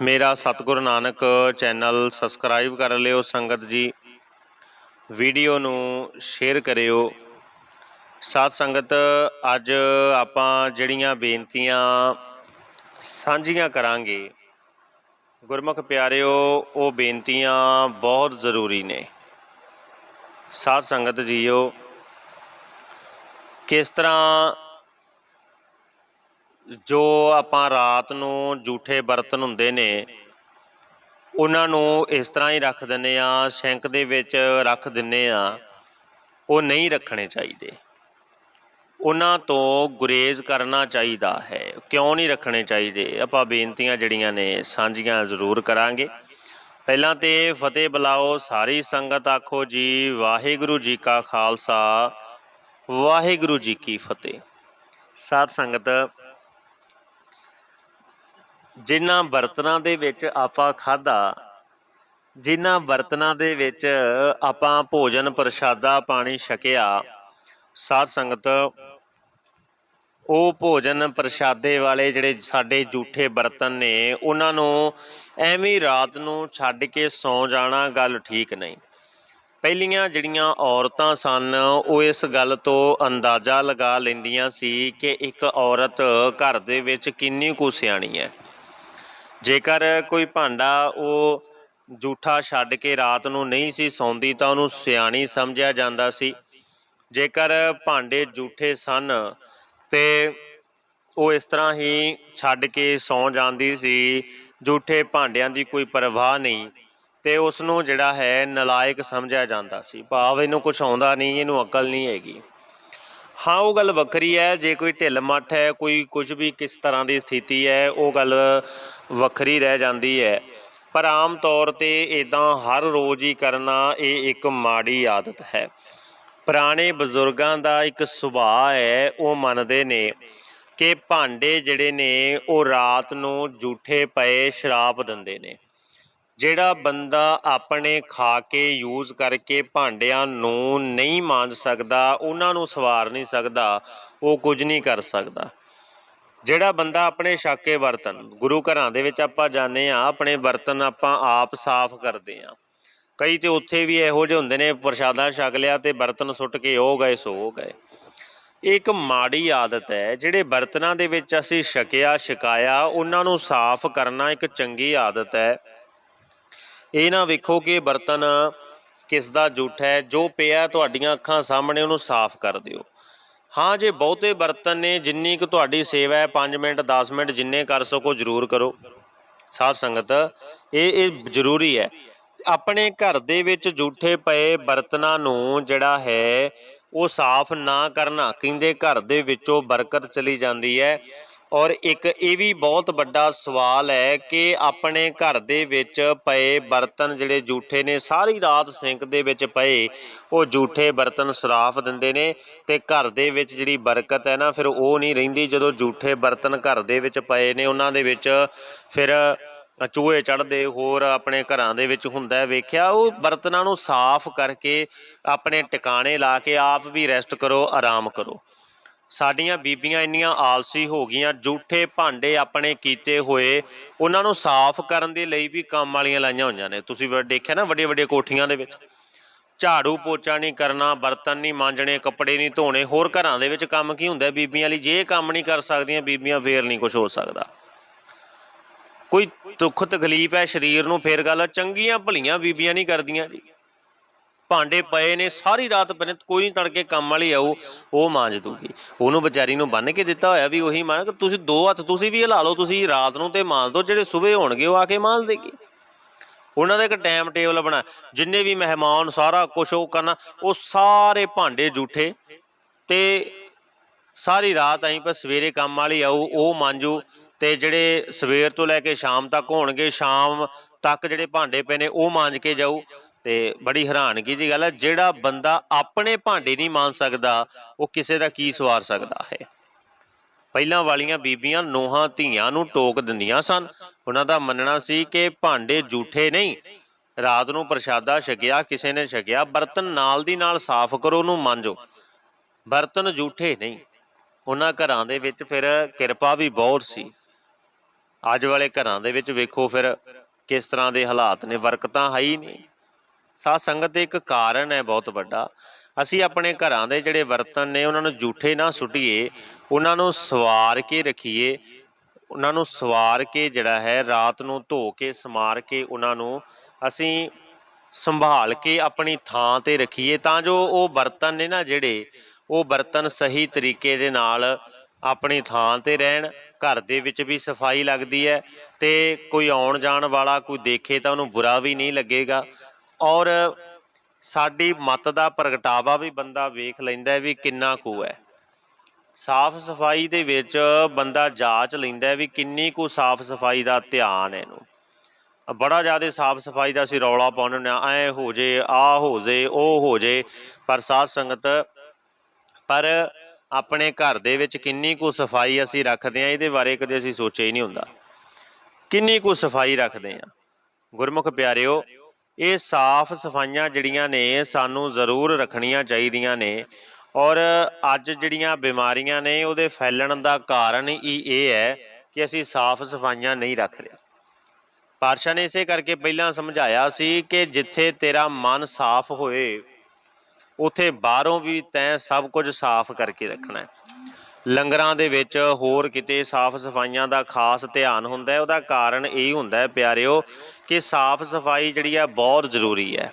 ਮੇਰਾ ਸਤਿਗੁਰ Nanak channel subscribe ਕਰ ਲਿਓ ਸੰਗਤ ਜੀ। ਵੀਡੀਓ ਨੂੰ ਸ਼ੇਅਰ ਕਰਿਓ। ਸਾਧ ਸੰਗਤ, ਅੱਜ ਆਪਾਂ ਜਿਹੜੀਆਂ ਬੇਨਤੀਆਂ ਸਾਂਝੀਆਂ ਕਰਾਂਗੇ, ਗੁਰਮੁਖ ਪਿਆਰਿਓ, ਉਹ ਬੇਨਤੀਆਂ ਬਹੁਤ ਜ਼ਰੂਰੀ ਨੇ। ਸਾਧ ਸੰਗਤ ਜੀਓ, ਕਿਸ ਤਰ੍ਹਾਂ ਜੋ ਆਪਾਂ ਰਾਤ ਨੂੰ ਝੂਠੇ ਬਰਤਨ ਹੁੰਦੇ ਨੇ, ਉਹਨਾਂ ਨੂੰ ਇਸ ਤਰ੍ਹਾਂ ਹੀ ਰੱਖ ਦਿੰਨੇ ਆ ਸ਼ੈਂਕ ਦੇ ਵਿੱਚ ਰੱਖ ਦਿੰਨੇ ਆ ਉਹ ਨਹੀਂ ਰੱਖਣੇ ਚਾਹੀਦੇ। ਉਹਨਾਂ ਤੋਂ ਗੁਰੇਜ਼ ਕਰਨਾ ਚਾਹੀਦਾ ਹੈ। ਕਿਉਂ ਨਹੀਂ ਰੱਖਣੇ ਚਾਹੀਦੇ? ਆਪਾਂ ਬੇਨਤੀਆਂ ਜਿਹੜੀਆਂ ਨੇ, ਸਾਂਝੀਆਂ ਜ਼ਰੂਰ ਕਰਾਂਗੇ। ਪਹਿਲਾਂ ਤੇ ਫਤਿਹ ਬੁਲਾਓ, ਸਾਰੀ ਸੰਗਤ ਆਖੋ ਜੀ, ਵਾਹਿਗੁਰੂ ਜੀ ਕਾ ਖਾਲਸਾ, ਵਾਹਿਗੁਰੂ ਜੀ ਕੀ ਫਤਿਹ। ਸਾਧ ਸੰਗਤ ਜਿਨ੍ਹਾਂ ਬਰਤਨਾਂ ਦੇ ਵਿੱਚ ਆਪਾਂ ਖਾਦਾ ਜਿਨ੍ਹਾਂ ਬਰਤਨਾਂ ਦੇ ਵਿੱਚ ਆਪਾਂ ਭੋਜਨ ਪ੍ਰਸ਼ਾਦਾ ਪਾਣੀ ਛਕਿਆ, ਸਾਧ ਸੰਗਤ, ਉਹ ਭੋਜਨ ਪ੍ਰਸ਼ਾਦੇ ਵਾਲੇ ਜਿਹੜੇ ਸਾਡੇ ਝੂਠੇ ਬਰਤਨ ਨੇ, ਉਹਨਾਂ ਨੂੰ ਐਵੇਂ ਰਾਤ ਨੂੰ ਛੱਡ ਕੇ ਸੌ ਜਾਣਾ ਗੱਲ ਠੀਕ ਨਹੀਂ। ਪਹਿਲੀਆਂ ਜਿਹੜੀਆਂ ਔਰਤਾਂ ਸਨ, ਉਹ ਇਸ ਗੱਲ ਤੋਂ ਅੰਦਾਜ਼ਾ ਲਗਾ ਲੈਂਦੀਆਂ ਸੀ ਕਿ ਇੱਕ ਔਰਤ ਘਰ ਦੇ ਵਿੱਚ ਕਿੰਨੀ ਕੁ ਸਿਆਣੀ ਹੈ। ਜੇਕਰ ਕੋਈ ਭਾਂਡਾ ਉਹ ਜੂਠਾ ਛੱਡ ਕੇ ਰਾਤ ਨੂੰ ਨਹੀਂ ਸੀ ਸੌਂਦੀ ਤਾਂ ਉਹਨੂੰ ਸਿਆਣੀ ਸਮਝਿਆ ਜਾਂਦਾ ਸੀ। ਜੇਕਰ ਭਾਂਡੇ ਜੂਠੇ ਸਨ ਤੇ ਉਹ ਇਸ ਤਰ੍ਹਾਂ ਹੀ ਛੱਡ ਕੇ ਸੌਂ ਜਾਂਦੀ ਸੀ, ਜੂਠੇ ਭਾਂਡਿਆਂ ਦੀ ਕੋਈ ਪਰਵਾਹ ਨਹੀਂ ਤੇ ਉਸ ਨੂੰ ਜਿਹੜਾ ਹੈ ਨਲਾਇਕ ਸਮਝਿਆ ਜਾਂਦਾ ਸੀ। ਭਾਵ ਇਹਨੂੰ ਕੁਝ ਆਉਂਦਾ ਨਹੀਂ, ਇਹਨੂੰ ਅਕਲ ਨਹੀਂ ਹੈਗੀ। ਹਾਂ, ਉਹ ਗੱਲ ਵੱਖਰੀ ਹੈ। ਜੇ ਕੋਈ ਢਿੱਲ ਮੱਠ ਹੈ, ਕੋਈ ਕੁਝ ਵੀ ਕਿਸ ਤਰ੍ਹਾਂ ਦੀ ਸਥਿਤੀ ਹੈ, ਉਹ ਗੱਲ ਵੱਖਰੀ ਰਹਿ ਜਾਂਦੀ ਹੈ। ਪਰ ਆਮ ਤੌਰ ਤੇ ਇਦਾਂ ਹਰ ਰੋਜ਼ ਹੀ ਕਰਨਾ ਇਹ ਇੱਕ ਮਾੜੀ ਆਦਤ ਹੈ। ਪੁਰਾਣੇ ਬਜ਼ੁਰਗਾਂ ਦਾ ਇੱਕ ਸੁਭਾਅ ਹੈ, ਉਹ ਮੰਨਦੇ ਨੇ ਕਿ ਭਾਂਡੇ ਜਿਹੜੇ ਨੇ, ਉਹ ਰਾਤ ਨੂੰ ਝੂਠੇ ਪਏ ਸ਼ਰਾਪ ਦਿੰਦੇ ਨੇ। ਜਿਹੜਾ ਬੰਦਾ ਆਪਣੇ ਖਾ ਕੇ ਯੂਜ਼ ਕਰਕੇ ਭਾਂਡਿਆਂ ਨੂੰ ਨਹੀਂ ਮਾਂਜ ਸਕਦਾ, ਉਹਨਾਂ ਨੂੰ ਸਵਾਰ ਨਹੀਂ ਸਕਦਾ, ਉਹ ਕੁਝ ਨਹੀਂ ਕਰ ਸਕਦਾ। ਜਿਹੜਾ ਬੰਦਾ ਆਪਣੇ ਛਾਕੇ ਬਰਤਨ ਗੁਰੂ ਘਰਾਂ ਦੇ ਵਿੱਚ ਆਪਾਂ ਜਾਂਦੇ ਆ ਆਪਣੇ ਬਰਤਨ ਆਪਾਂ ਆਪ ਸਾਫ਼ ਕਰਦੇ ਆ ਕਈ ਤੇ ਉੱਥੇ ਵੀ ਇਹੋ ਜਿਹੇ ਹੁੰਦੇ ਨੇ, ਪ੍ਰਸ਼ਾਦਾ ਛਕ ਲਿਆ ਤੇ ਬਰਤਨ ਸੁੱਟ ਕੇ ਉਹ ਗਏ, ਸੋ ਗਏ। ਇਹ ਇੱਕ ਮਾੜੀ ਆਦਤ ਹੈ, ਜਿਹੜੇ ਬਰਤਨਾਂ ਦੇ ਵਿੱਚ ਅਸੀਂ ਛਕਿਆ, ਛਕਾਇਆ, ਉਹਨਾਂ ਨੂੰ ਸਾਫ਼ ਕਰਨਾ ਇੱਕ ਚੰਗੀ ਆਦਤ ਹੈ। ਇਹ ਨਾ ਵੇਖੋ ਕਿ ਬਰਤਨ ਕਿਸ ਦਾ ਝੂਠ ਹੈ, ਜੋ ਪਿਆ ਤੁਹਾਡੀਆਂ ਅੱਖਾਂ ਸਾਹਮਣੇ ਉਹਨੂੰ ਸਾਫ਼ ਕਰ ਦਿਓ। ਹਾਂ, ਜੇ ਬਹੁਤੇ ਬਰਤਨ ਨੇ ਜਿੰਨੀ ਕੁ ਤੁਹਾਡੀ ਸੇਵਾ ਹੈ 5 ਮਿੰਟ 10 ਮਿੰਟ ਜਿੰਨੇ ਕਰ ਸਕੋ ਜ਼ਰੂਰ ਕਰੋ। ਸਾਧ ਸੰਗਤ, ਇਹ ਇਹ ਜ਼ਰੂਰੀ ਹੈ। ਆਪਣੇ ਘਰ ਦੇ ਵਿੱਚ ਜੂਠੇ ਪਏ ਬਰਤਨਾਂ ਨੂੰ ਜਿਹੜਾ ਹੈ, ਉਹ ਸਾਫ਼ ਨਾ ਕਰਨਾ, ਕਹਿੰਦੇ ਘਰ ਦੇ ਵਿੱਚੋਂ ਬਰਕਤ ਚਲੀ ਜਾਂਦੀ ਹੈ। ਔਰ ਇੱਕ ਇਹ ਵੀ ਬਹੁਤ ਵੱਡਾ ਸਵਾਲ ਹੈ ਕਿ ਆਪਣੇ ਘਰ ਦੇ ਵਿੱਚ ਪਏ ਬਰਤਨ ਜਿਹੜੇ ਝੂਠੇ ਨੇ, ਸਾਰੀ ਰਾਤ ਸਿੰਕ ਦੇ ਵਿੱਚ ਪਏ, ਉਹ ਝੂਠੇ ਬਰਤਨ ਸਰਾਫ ਦਿੰਦੇ ਨੇ ਤੇ ਘਰ ਦੇ ਵਿੱਚ ਜਿਹੜੀ ਬਰਕਤ ਹੈ ਨਾ, ਫਿਰ ਉਹ ਨਹੀਂ ਰਹਿੰਦੀ ਜਦੋਂ ਝੂਠੇ ਬਰਤਨ ਘਰ ਦੇ ਵਿੱਚ ਪਏ ਨੇ, ਉਹਨਾਂ ਦੇ ਵਿੱਚ ਫਿਰ ਚੂਹੇ ਚੜਦੇ ਹੋਰ ਆਪਣੇ ਘਰਾਂ ਦੇ ਵਿੱਚ ਹੁੰਦਾ ਵੇਖਿਆ ਉਹ ਬਰਤਨਾਂ ਨੂੰ ਸਾਫ਼ ਕਰਕੇ ਆਪਣੇ ਟਿਕਾਣੇ ਲਾ ਕੇ ਆਪ ਵੀ ਰੈਸਟ ਕਰੋ, ਆਰਾਮ ਕਰੋ। ਸਾਡੀਆਂ ਬੀਬੀਆਂ ਇੰਨੀਆਂ ਆਲਸੀ ਹੋ ਗਈਆਂ ਝੂਠੇ ਭਾਂਡੇ ਆਪਣੇ ਕੀਤੇ ਹੋਏ, ਉਹਨਾਂ ਨੂੰ ਸਾਫ਼ ਕਰਨ ਦੇ ਲਈ ਵੀ ਕੰਮ ਵਾਲੀਆਂ ਲਾਈਆਂ ਹੋਈਆਂ ਨੇ। ਤੁਸੀਂ ਵ- ਦੇਖਿਆ ਨਾ ਵੱਡੇ ਵੱਡੇ ਕੋਠੀਆਂ ਦੇ ਵਿੱਚ? ਝਾੜੂ ਪੋਚਾ ਨਹੀਂ ਕਰਨਾ, ਬਰਤਨ ਨਹੀਂ ਮਾਂਜਣੇ, ਕੱਪੜੇ ਨਹੀਂ ਧੋਣੇ, ਹੋਰ ਘਰਾਂ ਦੇ ਵਿੱਚ ਕੰਮ ਕੀ ਹੁੰਦਾ? ਬੀਬੀਆਂ ਲਈ ਜੇ ਕੰਮ ਨਹੀਂ ਕਰ ਸਕਦੀਆਂ, ਬੀਬੀਆਂ ਫੇਰ ਨਹੀਂ ਕੁਝ ਹੋ ਸਕਦਾ। ਕੋਈ ਦੁੱਖ ਤਕਲੀਫ ਹੈ ਸਰੀਰ ਨੂੰ, ਫੇਰ ਗੱਲ ਚੰਗੀਆਂ ਭਲੀਆਂ ਬੀਬੀਆਂ ਨਹੀਂ ਕਰਦੀਆਂ ਜੀ। ਭਾਂਡੇ ਪਏ ਨੇ, ਸਾਰੀ ਰਾਤ ਪਏ ਨੇ, ਕੋਈ ਨਹੀਂ ਤੜਕੇ ਕੰਮ ਵਾਲੀ ਆਊ, ਉਹ ਮਾਂਜ ਦੂਗੀ ਉਹਨੂੰ ਵਿਚਾਰੀ ਨੂੰ ਬੰਨ ਕੇ ਦਿੱਤਾ ਹੋਇਆ ਵੀ ਉਹੀ ਮਾਂਜ ਤੁਸੀਂ ਦੋ ਹੱਥ ਤੁਸੀਂ ਵੀ ਹਿਲਾ ਲਓ, ਤੁਸੀਂ ਰਾਤ ਨੂੰ ਤੇ ਮਾਂਜ ਦੋ, ਜਿਹੜੇ ਸਵੇਰੇ ਹੋਣਗੇ ਉਹ ਆ ਕੇ ਮਾਂਜ ਦੇਗੀ ਉਹਨਾਂ ਦਾ ਇੱਕ ਟਾਈਮ ਟੇਬਲ ਬਣਾ, ਜਿੰਨੇ ਵੀ ਮਹਿਮਾਨ, ਸਾਰਾ ਕੁਝ ਉਹ ਕਰਨਾ, ਉਹ ਸਾਰੇ ਭਾਂਡੇ ਜੂਠੇ, ਤੇ ਸਾਰੀ ਰਾਤ ਆਈ ਪਰ ਸਵੇਰੇ ਕੰਮ ਵਾਲੀ ਆਉ ਉਹ ਮਾਂਜੂ, ਤੇ ਜਿਹੜੇ ਸਵੇਰ ਤੋਂ ਲੈ ਕੇ ਸ਼ਾਮ ਤੱਕ ਹੋਣਗੇ, ਸ਼ਾਮ ਤੱਕ ਜਿਹੜੇ ਭਾਂਡੇ ਪਏ ਨੇ, ਉਹ ਮਾਂਜ ਕੇ ਜਾਊ। ਤੇ ਬੜੀ ਹੈਰਾਨਗੀ ਦੀ ਗੱਲ ਹੈ, ਜਿਹੜਾ ਬੰਦਾ ਆਪਣੇ ਭਾਂਡੇ ਨਹੀਂ ਮਾਂਜ ਸਕਦਾ, ਉਹ ਕਿਸੇ ਦਾ ਕੀ ਸਵਾਰ ਸਕਦਾ ਹੈ? ਪਹਿਲਾਂ ਵਾਲੀਆਂ ਬੀਬੀਆਂ ਨੋਹਾਂ ਧੀਆਂ ਨੂੰ ਟੋਕ ਦਿੰਦੀਆਂ ਸਨ। ਉਹਨਾਂ ਦਾ ਮੰਨਣਾ ਸੀ ਕਿ ਭਾਂਡੇ ਝੂਠੇ ਨਹੀਂ। ਰਾਤ ਨੂੰ ਪ੍ਰਸ਼ਾਦਾ ਛਕਿਆ, ਕਿਸੇ ਨੇ ਛਕਿਆ, ਬਰਤਨ ਨਾਲ ਦੀ ਨਾਲ ਸਾਫ਼ ਕਰੋ, ਉਹਨੂੰ ਮਾਂਜੋ। ਬਰਤਨ ਝੂਠੇ ਨਹੀਂ। ਉਹਨਾਂ ਘਰਾਂ ਦੇ ਵਿੱਚ ਫਿਰ ਕਿਰਪਾ ਵੀ ਬਹੁਤ ਸੀ। ਅੱਜ ਵਾਲੇ ਘਰਾਂ ਦੇ ਵਿੱਚ ਵੇਖੋ ਫਿਰ ਕਿਸ ਤਰ੍ਹਾਂ ਦੇ ਹਾਲਾਤ ਨੇ, ਵਰਕਤਾਂ ਹੈ ਹੀ ਨਹੀਂ। ਸਾਧ ਸੰਗਤ ਇੱਕ ਕਾਰਨ ਹੈ ਬਹੁਤ ਵੱਡਾ। ਅਸੀਂ ਆਪਣੇ ਘਰਾਂ ਦੇ ਜਿਹੜੇ ਬਰਤਨ ਨੇ, ਉਹਨਾਂ ਨੂੰ ਝੂਠੇ ਨਾ ਸੁੱਟੀਏ, ਉਹਨਾਂ ਨੂੰ ਸਵਾਰ ਕੇ ਰੱਖੀਏ। ਉਹਨਾਂ ਨੂੰ ਸਵਾਰ ਕੇ ਜਿਹੜਾ ਹੈ, ਰਾਤ ਨੂੰ ਧੋ ਕੇ, ਸਮਾਰ ਕੇ ਉਹਨਾਂ ਨੂੰ ਅਸੀਂ ਸੰਭਾਲ ਕੇ ਆਪਣੀ ਥਾਂ ਤੇ ਰੱਖੀਏ। ਤਾਂ ਜੋ ਉਹ ਬਰਤਨ ਨੇ ਨਾ ਜਿਹੜੇ, ਉਹ ਬਰਤਨ ਸਹੀ ਤਰੀਕੇ ਦੇ ਨਾਲ ਆਪਣੀ ਥਾਂ ਤੇ ਰਹਿਣ, ਘਰ ਦੇ ਵਿੱਚ ਵੀ ਸਫ਼ਾਈ ਲੱਗਦੀ ਹੈ ਤੇ ਕੋਈ ਆਉਣ ਜਾਣ ਵਾਲਾ ਕੋਈ ਦੇਖੇ ਤਾਂ ਉਹਨੂੰ ਬੁਰਾ ਵੀ ਨਹੀਂ ਲੱਗੇਗਾ। ਔਰ ਸਾਡੀ ਮਤ ਦਾ ਪ੍ਰਗਟਾਵਾ ਵੀ ਬੰਦਾ ਵੇਖ ਲੈਂਦਾ ਵੀ ਕਿੰਨਾ ਕੁ ਹੈ। ਸਾਫ਼ ਸਫ਼ਾਈ ਦੇ ਵਿੱਚ ਬੰਦਾ ਜਾਂਚ ਲੈਂਦਾ ਵੀ ਕਿੰਨੀ ਕੁ ਸਾਫ਼ ਸਫ਼ਾਈ ਦਾ ਧਿਆਨ ਹੈ ਇਹਨੂੰ। ਬੜਾ ਜ਼ਿਆਦਾ ਸਾਫ਼ ਸਫ਼ਾਈ ਦਾ ਅਸੀਂ ਰੌਲਾ ਪਾਉਂਦੇ ਹੁੰਦੇ ਆ ਐ ਹੋ ਜੇ ਆ ਹੋ ਜੇ, ਉਹ ਹੋ ਜੇ, ਪਰ ਸਾਧ ਸੰਗਤ, ਪਰ ਆਪਣੇ ਘਰ ਦੇ ਵਿੱਚ ਕਿੰਨੀ ਕੁ ਸਫ਼ਾਈ ਅਸੀਂ ਰੱਖਦੇ ਆ ਇਹਦੇ ਬਾਰੇ ਕਦੇ ਅਸੀਂ ਸੋਚਿਆ ਹੀ ਨਹੀਂ ਹੁੰਦਾ। ਕਿੰਨੀ ਕੁ ਸਫ਼ਾਈ ਰੱਖਦੇ ਆ ਗੁਰਮੁਖ ਪਿਆਰਿਓ ਇਹ ਸਾਫ਼ ਸਫਾਈਆਂ ਜਿਹੜੀਆਂ ਨੇ ਸਾਨੂੰ ਜ਼ਰੂਰ ਰੱਖਣੀਆਂ ਚਾਹੀਦੀਆਂ ਨੇ। ਔਰ ਅੱਜ ਜਿਹੜੀਆਂ ਬਿਮਾਰੀਆਂ ਨੇ ਉਹਦੇ ਫੈਲਣ ਦਾ ਕਾਰਨ ਹੀ ਇਹ ਹੈ ਕਿ ਅਸੀਂ ਸਾਫ਼ ਸਫਾਈਆਂ ਨਹੀਂ ਰੱਖ ਰਹੇ। ਪਾਤਸ਼ਾਹ ਨੇ ਇਸੇ ਕਰਕੇ ਪਹਿਲਾਂ ਸਮਝਾਇਆ ਸੀ ਕਿ ਜਿੱਥੇ ਤੇਰਾ ਮਨ ਸਾਫ਼ ਹੋਏ, ਉਥੇ ਬਾਹਰੋਂ ਵੀ ਤੈਂ ਸਭ ਕੁਝ ਸਾਫ਼ ਕਰਕੇ ਰੱਖਣਾ ਹੈ। ਲੰਗਰਾਂ ਦੇ ਵਿੱਚ ਹੋਰ ਕਿਤੇ ਸਾਫ਼ ਸਫਾਈਆਂ ਦਾ ਖਾਸ ਧਿਆਨ ਹੁੰਦਾ ਹੈ, ਉਹਦਾ ਕਾਰਨ ਇਹ ਹੁੰਦਾ ਹੈ ਪਿਆਰਿਓ ਕਿ ਸਾਫ਼ ਸਫ਼ਾਈ ਜਿਹੜੀ ਹੈ ਬਹੁਤ ਜ਼ਰੂਰੀ ਹੈ।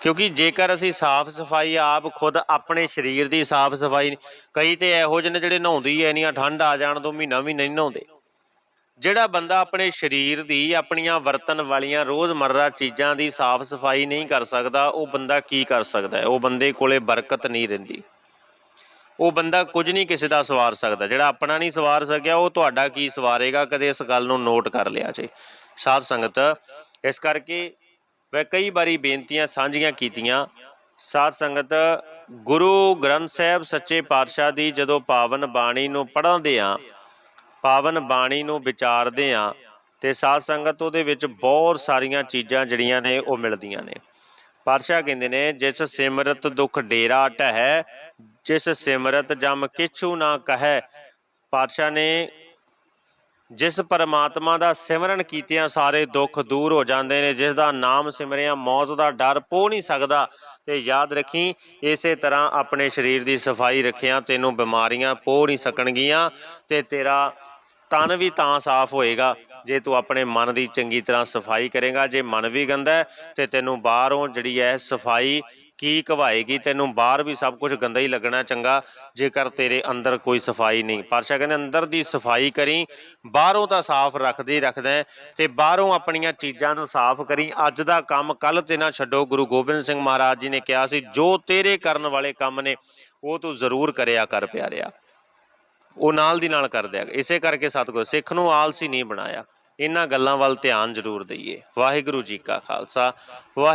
ਕਿਉਂਕਿ ਜੇਕਰ ਅਸੀਂ ਸਾਫ਼ ਸਫ਼ਾਈ ਆਪ ਖੁਦ ਆਪਣੇ ਸਰੀਰ ਦੀ ਸਾਫ਼ ਸਫ਼ਾਈ ਕਈ ਤੇ ਇਹੋ ਜਿਹੇ ਨੇ ਜਿਹੜੇ ਨਹਾਉਂਦੀ ਹੀ ਐ ਨਹੀਂ ਠੰਡ ਆ ਜਾਣ ਤੋਂ ਮਹੀਨਾ ਵੀ ਨਹੀਂ ਨਹਾਉਂਦੇ। ਜਿਹੜਾ ਬੰਦਾ ਆਪਣੇ ਸਰੀਰ ਦੀ, ਆਪਣੀਆਂ ਵਰਤਨ ਵਾਲੀਆਂ ਰੋਜ਼ਮਰਰਾ ਚੀਜ਼ਾਂ ਦੀ ਸਾਫ਼ ਸਫ਼ਾਈ ਨਹੀਂ ਕਰ ਸਕਦਾ, ਉਹ ਬੰਦਾ ਕੀ ਕਰ ਸਕਦਾ ਹੈ? ਉਹ ਬੰਦੇ ਕੋਲੇ ਬਰਕਤ ਨਹੀਂ ਰਹਿੰਦੀ। ਉਹ ਬੰਦਾ ਕੁਝ ਨਹੀਂ ਕਿਸੇ ਦਾ ਸਵਾਰ ਸਕਦਾ। ਜਿਹੜਾ ਆਪਣਾ ਨਹੀਂ ਸਵਾਰ ਸਕਿਆ, ਉਹ ਤੁਹਾਡਾ ਕੀ ਸਵਾਰੇਗਾ ਕਦੇ ਇਸ ਗੱਲ ਨੂੰ ਨੋਟ ਕਰ ਲਿਆ ਜੇ। ਸਾਧ ਸੰਗਤ, ਇਸ ਕਰਕੇ ਮੈਂ ਕਈ ਵਾਰੀ ਬੇਨਤੀਆਂ ਸਾਂਝੀਆਂ ਕੀਤੀਆਂ। ਸਾਧ ਸੰਗਤ, ਗੁਰੂ ਗ੍ਰੰਥ ਸਾਹਿਬ ਸੱਚੇ ਪਾਤਸ਼ਾਹ ਦੀ ਜਦੋਂ ਪਾਵਨ ਬਾਣੀ ਨੂੰ ਪੜ੍ਹਦੇ ਆ ਪਾਵਨ ਬਾਣੀ ਨੂੰ ਵਿਚਾਰਦੇ ਆ ਤੇ ਸਾਧ ਸੰਗਤ ਉਹਦੇ ਵਿੱਚ ਬਹੁਤ ਸਾਰੀਆਂ ਚੀਜ਼ਾਂ ਜਿਹੜੀਆਂ ਨੇ ਉਹ ਮਿਲਦੀਆਂ ਨੇ। ਪਾਤਸ਼ਾਹ ਕਹਿੰਦੇ ਨੇ, ਜਿਸ ਸਿਮਰਤ ਦੁਖ ਡੇਰਾ ਟਹਿ, ਜਿਸ ਸਿਮਰਤ ਜਮ ਕਿਛੂ ਨਾ ਕਹੈ। ਪਾਤਸ਼ਾਹ ਨੇ ਜਿਸ ਪਰਮਾਤਮਾ ਦਾ ਸਿਮਰਨ ਕੀਤਿਆਂ ਸਾਰੇ ਦੁੱਖ ਦੂਰ ਹੋ ਜਾਂਦੇ ਨੇ, ਜਿਸ ਦਾ ਨਾਮ ਸਿਮਰਿਆ ਮੌਤ ਦਾ ਡਰ ਪੋ ਨਹੀਂ ਸਕਦਾ। ਤੇ ਯਾਦ ਰੱਖੀ, ਇਸੇ ਤਰ੍ਹਾਂ ਆਪਣੇ ਸਰੀਰ ਦੀ ਸਫ਼ਾਈ ਰੱਖਿਆ ਤੈਨੂੰ ਬਿਮਾਰੀਆਂ ਪੋ ਨਹੀਂ ਸਕਣਗੀਆਂ ਤੇ ਤੇਰਾ ਤਨ ਵੀ ਤਾਂ ਸਾਫ਼ ਹੋਏਗਾ। ਜੇ ਤੂੰ ਆਪਣੇ ਮਨ ਦੀ ਚੰਗੀ ਤਰ੍ਹਾਂ ਸਫ਼ਾਈ ਕਰੇਗਾ, ਜੇ ਮਨ ਵੀ ਗੰਦਾ ਹੈ, ਤੇ ਤੈਨੂੰ ਬਾਹਰੋਂ ਜਿਹੜੀ ਹੈ ਸਫ਼ਾਈ ਕੀ ਕਵਾਏਗੀ? ਤੈਨੂੰ ਬਾਹਰ ਵੀ ਸਭ ਕੁਝ ਗੰਦਾ ਹੀ ਲੱਗਣਾ ਚੰਗਾ, ਜੇਕਰ ਤੇਰੇ ਅੰਦਰ ਕੋਈ ਸਫ਼ਾਈ ਨਹੀਂ। ਪਾਤਸ਼ਾਹ ਕਹਿੰਦੇ, ਅੰਦਰ ਦੀ ਸਫ਼ਾਈ ਕਰੀ, ਬਾਹਰੋਂ ਤਾਂ ਸਾਫ਼ ਰੱਖਦੇ ਹੀ ਰੱਖਦਾ ਹੈ, ਤੇ ਬਾਹਰੋਂ ਆਪਣੀਆਂ ਚੀਜ਼ਾਂ ਨੂੰ ਸਾਫ਼ ਕਰੀ। ਅੱਜ ਦਾ ਕੰਮ ਕੱਲ ਤੇ ਨਾ ਛੱਡੋ, ਗੁਰੂ ਗੋਬਿੰਦ ਸਿੰਘ ਮਹਾਰਾਜ ਜੀ ਨੇ ਕਿਹਾ ਸੀ, ਜੋ ਤੇਰੇ ਕਰਨ ਵਾਲੇ ਕੰਮ ਨੇ, ਉਹ ਤੂੰ ਜ਼ਰੂਰ ਕਰਿਆ ਕਰ ਪਿਆਰਿਆ। ਉਹ ਨਾਲ ਦੀ ਨਾਲ ਕਰ ਦਿਆ। ਇਸੇ ਕਰਕੇ ਸਤਿਗੁਰ, ਸਿੱਖ ਨੂੰ ਆਲਸੀ ਨਹੀਂ ਬਣਾਇਆ। ਇਹਨਾਂ ਗੱਲਾਂ ਵੱਲ ਧਿਆਨ ਜ਼ਰੂਰ ਦਈਏ। ਵਾਹਿਗੁਰੂ ਜੀ ਕਾ ਖਾਲਸਾ। ਵਾਹਿ